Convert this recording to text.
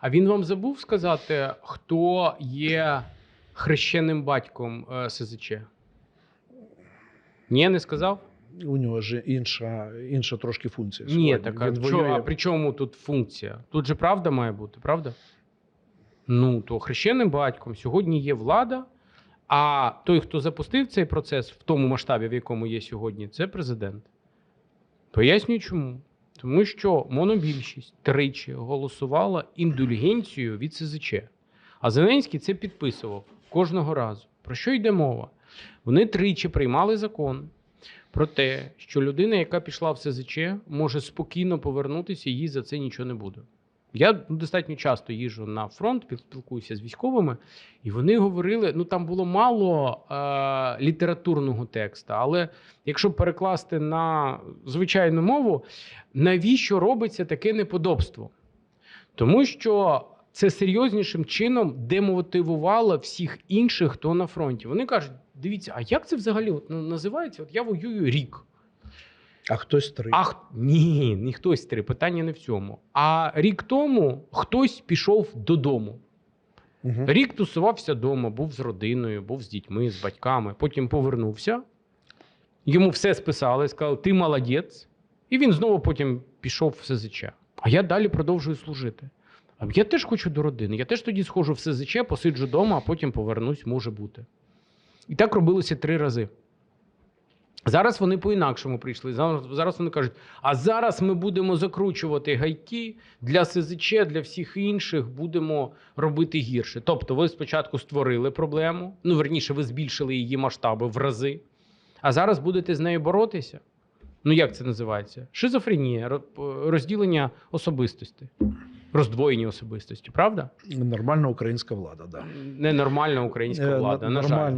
А він вам забув сказати, хто є хрещеним батьком е, СЗЧ? Ні, не сказав? У нього ж інша, інша трошки функція. Ні, так а, воює. а при чому тут функція? Тут же правда має бути, правда? Ну, то хрещеним батьком сьогодні є влада, а той, хто запустив цей процес в тому масштабі, в якому є сьогодні, це президент. Пояснюю чому. Тому що монобільшість тричі голосувала індульгенцію від СЗЧ. А Зеленський це підписував кожного разу. Про що йде мова? Вони тричі приймали закон про те, що людина, яка пішла в СЗЧ, може спокійно повернутися, їй за це нічого не буде. Я достатньо часто їжджу на фронт, спілкуюся з військовими, і вони говорили: ну там було мало е, літературного тексту, але якщо перекласти на звичайну мову, навіщо робиться таке неподобство? Тому що це серйознішим чином демотивувало всіх інших, хто на фронті. Вони кажуть: дивіться, а як це взагалі от, ну, називається? От я воюю рік. А хтось три. А х- ні, не хтось три, питання не в цьому. А рік тому хтось пішов додому. Угу. Рік тусувався вдома, був з родиною, був з дітьми, з батьками. Потім повернувся. Йому все списали, сказали, ти молодець. І він знову потім пішов в СЗЧ. А я далі продовжую служити. А я теж хочу до родини. Я теж тоді схожу в СЗЧ, посиджу вдома, а потім повернусь, може бути. І так робилося три рази. Зараз вони по-інакшому прийшли. Зараз, зараз вони кажуть: а зараз ми будемо закручувати гайки для СЗЧ, для всіх інших будемо робити гірше. Тобто, ви спочатку створили проблему, ну верніше, ви збільшили її масштаби в рази, а зараз будете з нею боротися. Ну як це називається? Шизофренія, розділення особистості, роздвоєння особистості, правда? Нормальна українська влада, да. Ненормальна українська Е, влада. На жаль.